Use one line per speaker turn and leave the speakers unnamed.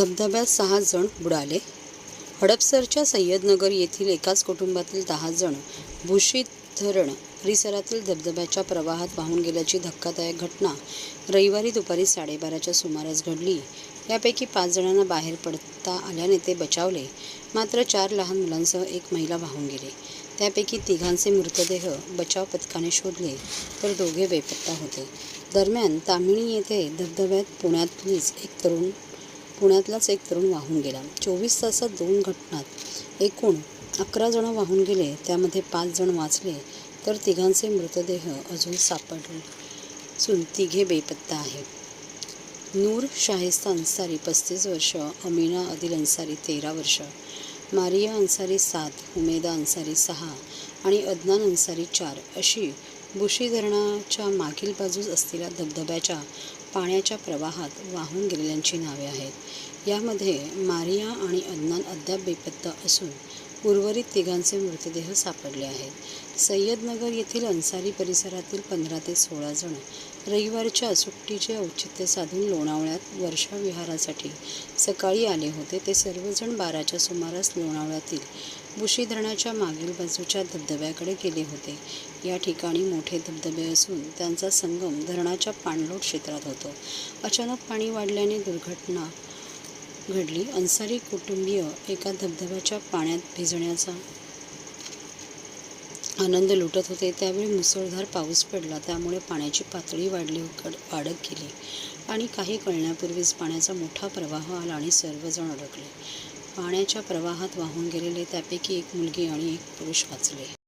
धबधब्यात सहा जण बुडाले. हडपसरच्या सय्यदनगर येथील एकाच कुटुंबातील दहा जण भूषित धरण परिसरातील धबधब्याच्या प्रवाहात वाहून गेल्याची धक्कादायक घटना रविवारी दुपारी साडेबाराच्या सुमारास घडली. यापैकी पाच जणांना बाहेर पडता आल्याने ते बचावले. मात्र चार लहान मुलांसह एक महिला वाहून गेली. त्यापैकी तिघांचे मृतदेह बचाव पथकाने शोधले तर दोघे बेपत्ता होते. दरम्यान तामिणी येथे धबधब्यात पुण्यातलीच एक तरुण पुण्यातलाच एक तरुण वाहून गेला. चोवीस तासात दोन घटनात एकूण अकरा जण वाहून गेले त्यामध्ये पाच जण वाचले तर तिघांचे मृतदेह अजून सापडले असून तिघे बेपत्ता आहे नूर शाहिस्ता अन्सारी पस्तीस वर्ष अमीना अदिल अन्सारी तेरा वर्ष मारिया अन्सारी सात हुमेदा अन्सारी सहा आणि अदनान अन्सारी चार अशी बुशी धरणाच्या मागील बाजूस असलेल्या धबधब्याच्या पाण्याच्या प्रवाहात वाहून गेलेल्यांची नावे आहेत. यामध्ये मारिया आणि अदनान अद्याप बेपत्ता असून उर्वरित तिघांचे मृतदेह सापडले आहेत. सय्यदनगर येथील अन्सारी परिसरातील पंधरा ते सोळा जण रविवारच्या सुट्टीचे औचित्य साधून लोणावळ्यात वर्षा विहारासाठी सकाळी आले होते. ते सर्वजण बाराच्या सुमारास लोणावळ्यातील बुशी धरणाच्या मागील बाजूच्या धबधब्याकडे गेले होते. या ठिकाणी मोठे धबधबे असून त्यांचा संगम धरणाच्या पाणलोट क्षेत्रात होतो. अचानक पाणी वाढल्याने दुर्घटना घडली. अन्सारी कुटुंबीय एका धबधब्याच्या पाण्यात भिजण्याचा आनंद लुटत होते. त्यावेळी मुसळधार पाऊस पडला. त्यामुळे पाण्याची पातळी वाढली वाढत गेली आणि काही कळण्यापूर्वीच पाण्याचा मोठा प्रवाह आला आणि सर्वजण अडकले. पाण्याच्या प्रवाहात वाहून गेलेले त्यापैकी एक मुलगी आणि एक पुरुष वाचले.